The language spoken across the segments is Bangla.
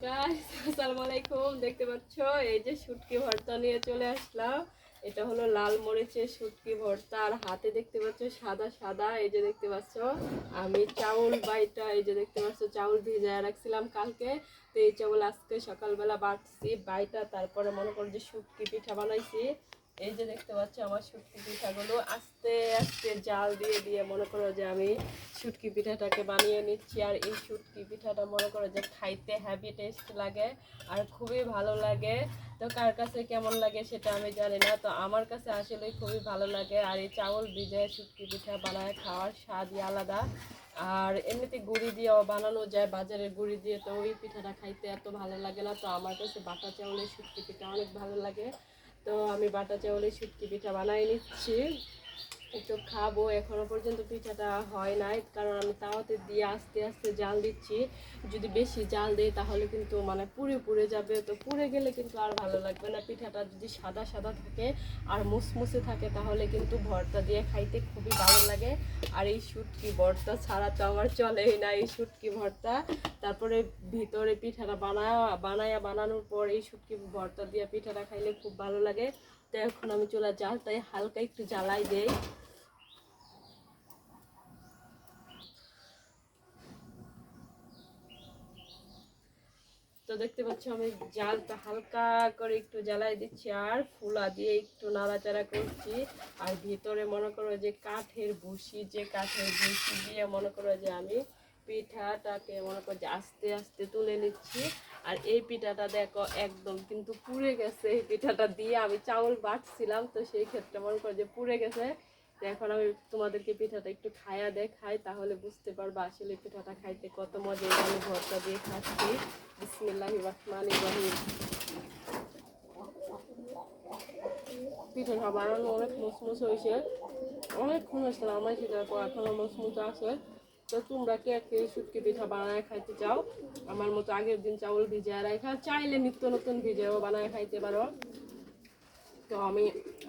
আসসালামু দেখতে পাচ্ছ? এই যে শুটকি ভর্তা নিয়ে চলে আসলাম। এটা হলো লাল মরিচের শুটকি ভর্তা, আর হাতে দেখতে পাচ্ছ সাদা সাদা, এই যে দেখতে পাচ্ছ। আমি চাউল বাইটা, এই যে দেখতে পাচ্ছ, চাউল ভিজায় রাখছিলাম কালকে। তো এই চাউল আজকে সকালবেলা বাটছি, বাইটা, তারপরে মনে করো যে শুটকি পিঠা বানাইছি। এই যে দেখতে পাচ্ছ আমার শুটকি পিঠাগুলো আস্তে আস্তে জাল দিয়ে দিয়ে মনে করো যে আমি শুটকি পিঠাটাকে বানিয়ে নিচ্ছি, আর এই শুটকি পিঠাটা মনে করো যে খাইতে হ্যাভি টেস্ট লাগে আর খুবই ভালো লাগে। তো কার কাছে কেমন লাগে সেটা আমি জানি না, তো আমার কাছে আসলে খুবই ভালো লাগে। আর এই চাউল ভিজে শুটকি পিঠা বানায় খাওয়ার স্বাদই আলাদা। আর এমনিতে গুড়ি দিয়েও বানানো যায়, বাজারের গুড়ি দিয়ে, তো ওই পিঠাটা খাইতে এত ভালো লাগে না। তো আমার কাছে বাটা চাউলের শুটকি পিঠা অনেক ভালো লাগে। তো আমি বাটা চাউলের শুটকি পিঠা বানাই নিচ্ছি। একটু খাব, এখনও পর্যন্ত পিঠাটা হয় নাই। কারণ আমি তাওয়াতে দিয়ে আস্তে আস্তে জাল দিচ্ছি। যদি বেশি জাল দেই তাহলে কিন্তু মানে পুড়ে পুড়ে যাবে। তো পুড়ে গেলে কিন্তু আর ভালো লাগবে না। পিঠাটা যদি সাদা সাদা থাকে আর মুসমুসে থাকে তাহলে কিন্তু ভর্তা দিয়ে খাইতে খুবই ভালো লাগে। আর এই শুটকি ভর্তা ছাড়া তো আমার চলেই না এই শুটকি ভর্তা। তারপরে ভিতরে পিঠাটা বানায়, বানায়া বানানোর পর এই শুটকি ভর্তা দিয়ে পিঠাটা খাইলে খুব ভালো লাগে। তো এখন আমি চলে জালটাই হালকা একটু জ্বালাই দেই। তো দেখতে পাচ্ছ আমি জালটা হালকা করে একটু জ্বালাই দিচ্ছি আর ফুলা দিয়ে একটু নাড়াচাড়া করছি। আর ভিতরে মনে করো যে কাঠের ভুসি, যে কাঠের ভুসি দিয়ে মনে করো যে আমি পিঠাটাকে মনে করো যে আস্তে আস্তে তুলে নিচ্ছি। আর এই পিঠাটা দেখো একদম কিন্তু পুড়ে গেছে। এই পিঠাটা দিয়ে আমি চাউল বাটছিলাম, তো সেই ক্ষেত্রে মনে করো যে পুড়ে গেছে। এখন আমি তোমাদেরকে পিঠাটা একটু খায়া দেখাই, তাহলে বুঝতে পারবা আসলে পিঠাটা খাইতে কত মজা আমি ভর্তা দিয়ে খাচ্ছি। বিসমিল্লাহ রহমান ইব্রাহিম পিঠাটা বানানো অনেক মুসমুস হয়েছে। অনেকক্ষণ না আমার সেটা এখনও মুসমুস আছে। তো তোমরা কে কে শুটকি পিঠা বানায় খাইতে চাও? আমার মতো আগের দিন চাউল ভিজিয়ে রাখা চাইলে নিত্য নতুন ভিজেও বানায় খাইতে পারো। তো আমি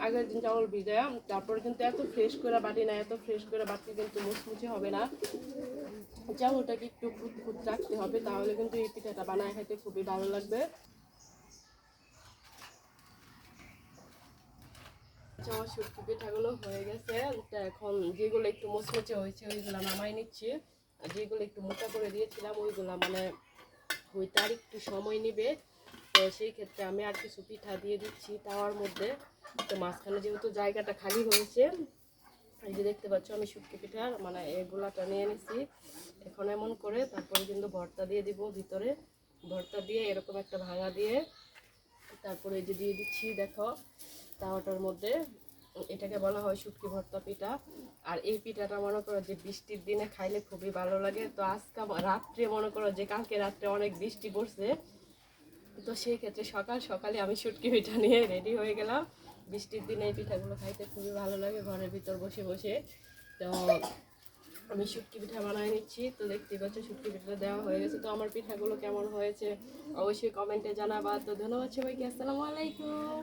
আগের দিন চাউল ভিজাই তারপর কিন্তু এত ফ্রেশ করে বাটি না, এত ফ্রেশ করে বাটি কিন্তু মুচমুচে হবে না। চাউলটাকে একটু খুদ খুদ রাখতে হবে, তাহলে কিন্তু এই পিঠাটা বানায় খাইতে খুবই ভালো লাগবে। আচ্ছা, আমার শুটকি পিঠাগুলো হয়ে গেছে। এখন যেগুলো একটু মুচমুচে হয়েছে ওইগুলো নামাই নিচ্ছি। আর যেগুলো একটু মোটা করে দিয়েছিলাম ওইগুলো মানে ওই তার একটু সময় নেবে। তো সেই ক্ষেত্রে আমি আর কিছু পিঠা দিয়ে দিচ্ছি তাওয়ার মধ্যে। তো মাঝখানে যেহেতু জায়গাটা খালি হয়েছে এই যে দেখতে পাচ্ছ আমি শুটকি পিঠার মানে এগুলাটা নিয়ে নিছি। এখন এমন করে তারপরে কিন্তু ভর্তা দিয়ে দিব ভিতরে। ভর্তা দিয়ে এরকম একটা ভাঙা দিয়ে তারপরে এই যে দিয়ে দিচ্ছি দেখো। তাওয়াটার মধ্যে, এটাকে বলা হয় শুটকি ভর্তা পিঠা। আর এই পিঠাটা মনে করো যে বৃষ্টির দিনে খাইলে খুবই ভালো লাগে। তো আজকে রাত্রে মনে করো যে কালকে রাত্রে অনেক বৃষ্টি পড়ছে। তো সেই ক্ষেত্রে সকাল সকালে আমি শুটকি পিঠা নিয়ে রেডি হয়ে গেলাম। বৃষ্টির দিনে এই পিঠাগুলো খাইতে খুবই ভালো লাগে, ঘরের ভিতর বসে বসে। তো আমি শুটকি পিঠা বানাই নিচ্ছি। তো দেখতেই পাচ্ছ, শুটকি পিঠাটা দেওয়া হয়ে গেছে। তো আমার পিঠাগুলো কেমন হয়েছে অবশ্যই কমেন্টে জানাবা। তো ধন্যবাদ সবাইকে, আসসালামু আলাইকুম।